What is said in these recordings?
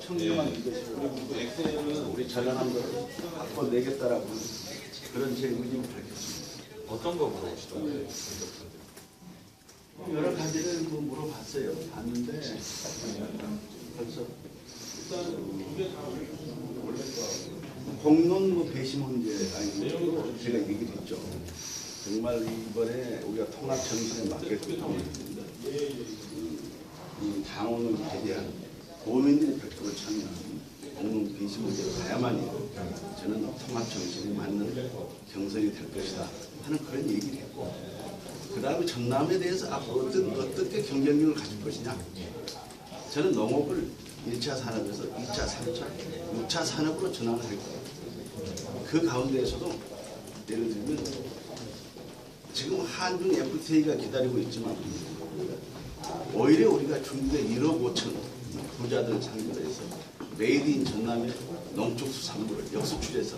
청렴한 리더십을 우리 전라남도를 바꿔내겠다라고 그런 제 의지를 밝혔습니다. 어떤 거 물어보시던가요? 여러 가지를 뭐 물어봤어요. 봤는데 벌써 공론 뭐 배심 문제 아니고 제가 얘기를 했죠. 정말 이번에 우리가 통합 정신에 맞게끔 이 당원을 대대한 도민들이 100% 참여 하는 공론 배심 문제로 가야만이 저는 통합 정신에 맞는 경선이 될 것이다 하는 그런 얘기를 했고 그 다음에 전남에 대해서 앞으로 어떤, 어떻게 경쟁력을 가질 것이냐. 저는 농업을 1차 산업에서 2차, 3차, 6차 산업으로 전환을 할 거예요. 그 가운데에서도 예를 들면 지금 한중 FTA가 기다리고 있지만 오히려 우리가 중국의 1억 5천 부자들 상대로 해서 메이드 인 전남의 농축수 산물을 역수출해서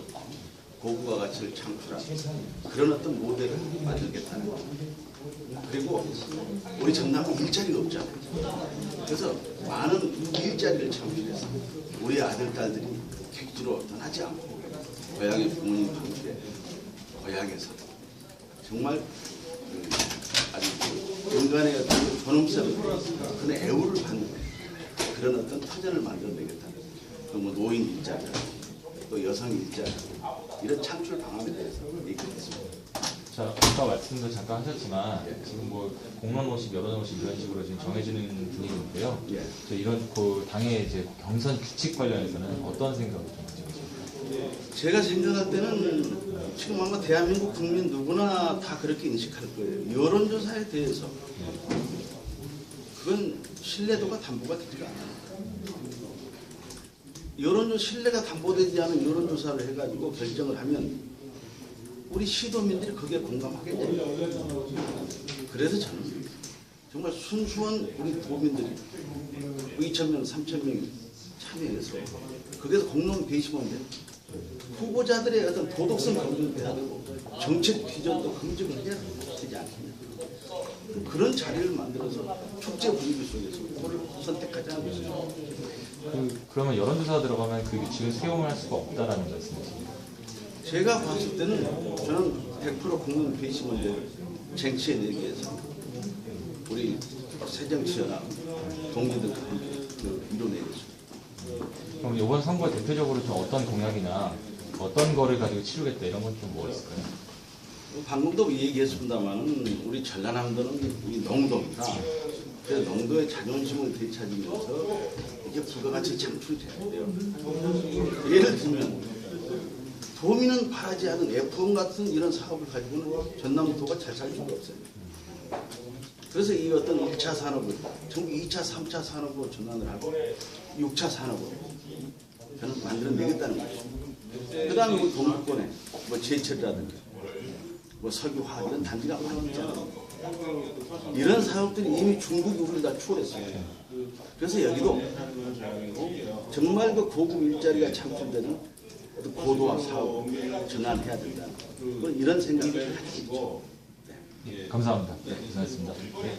고부가 가치를 창출한 그런 어떤 모델을 만들겠다는 거. 그리고 우리 전남은 일자리가 없잖아요. 그래서 많은 일자리를 창출해서 우리 아들, 딸들이 객지로 떠나지 않고 고향의 부모님 방출에 고향에서 정말 그 아주 그 인간의 어떤 존엄성을 그런 애우를 받는 그런 어떤 터전을 만들어내겠다는 그뭐 노인 일자리 또 여성 일자리 이런 창출 방안에 대해서 얘기했습니다. 자, 아까 말씀도 잠깐 하셨지만 지금 뭐 공론 모집, 여론 모집 이런 식으로 지금 정해지는 분위기인데요. 예. 저 이런 그 당의 이제 경선 규칙 관련해서는 어떤 생각을 좀 가지고 계십니까? 제가 생각할 때는 지금 아마 대한민국 국민 누구나 다 그렇게 인식할 거예요. 여론조사에 대해서 그건 신뢰도가 담보가 되지가 않아요. 여론조 신뢰가 담보되지 않은 여론조사를 해가지고 결정을 하면 우리 시도민들이 거기에 공감하겠냐고. 그래서 저는 정말 순수한 우리 도민들이 2천명, 3천명이 참여해서 거기서 공론 배심원데 후보자들의 어떤 도덕성 검증도 해야 되고 정책 비전도 검증을 해야 되지 않겠냐. 그런 자리를 만들어서 축제 분위기 속에서 후보를 선택하지 않고 있어요. 그, 그러면 여론조사 들어가면 그 규칙을 수용을 할 수가 없다라는 말씀이십니까? 제가 봤을 때는 저는 100% 국민 배심원들 쟁취에 내기 위해서 우리 새정치연합 동지들과 함께 그 이뤄내겠습니다. 그럼 이번 선거 대표적으로 좀 어떤 공약이나 어떤 거를 가지고 치르겠다 이런 건 좀 뭐 있을까요? 방금도 얘기했습니다만 우리 전라남도는 이 농도입니다. 그래서 농도의 자존심을 되찾으면서 이게 부가가치 창출돼야 돼요. 예를 들면 도민은 바라지 않은 F1 같은 이런 사업을 가지고는 전남도가 잘 살 수가 없어요. 그래서 이 어떤 1차 산업을 전부 2차, 3차 산업으로 전환을 하고 6차 산업으로 저는 만들어내겠다는 것이죠. 그 다음에 우리 동북권에 뭐 제철이라든가 뭐 석유화학 이런 단지가 있잖아요. 이런 사업들이 이미 중국이 우리를 다 추월했어요. 그래서 여기도 어, 정말 그 고급 일자리가 창출되는 고도화 사업 전환해야 된다. 뭐 이런 생각을 가지고 있죠. 감사합니다. 네, 고생하셨습니다. 네.